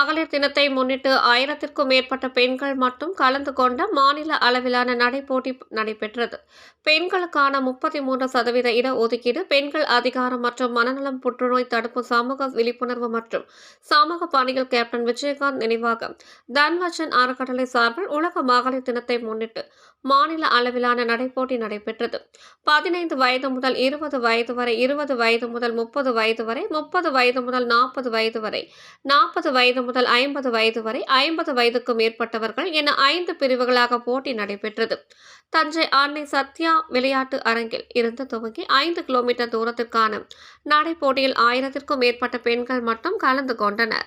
மகளிர் தினத்தை முன்னிட்டு ஆயிரத்திற்கும் மேற்பட்ட பெண்கள் மட்டும் கலந்து கொண்ட மாநில அளவிலான நடைபோட்டி நடைபெற்றது. பெண்களுக்கான முப்பத்தி மூன்று சதவீத இடஒதுக்கீடு பெண்கள் அதிகாரம் மற்றும் மனநலம் புற்றுநோய் தடுப்பு சமூக விழிப்புணர்வு மற்றும் சமூக பணிகள் கேப்டன் விஜயகாந்த் நினைவாக தன்வச்சன் அறக்கட்டளை சார்பில் உலக மகளிர் தினத்தை முன்னிட்டு மாநில அளவிலான நடைப்போட்டி நடைபெற்றது. பதினைந்து வயது முதல் இருபது வயது வரை இருபது வயது முதல் முப்பது வயது வரை முப்பது வயது முதல் நாற்பது வயது வரை நாற்பது வயது முதல் ஐம்பது வயது வரை ஐம்பது வயதுக்கு மேற்பட்டவர்கள் என ஐந்து பிரிவுகளாக போட்டி நடைபெற்றது. தஞ்சை அன்னை சத்யா விளையாட்டு அரங்கில் இருந்து துவங்கி ஐந்து கிலோமீட்டர் தூரத்திற்கான நடைப்போட்டியில் ஆயிரத்திற்கும் மேற்பட்ட பெண்கள் மட்டும் கலந்து கொண்டனர்.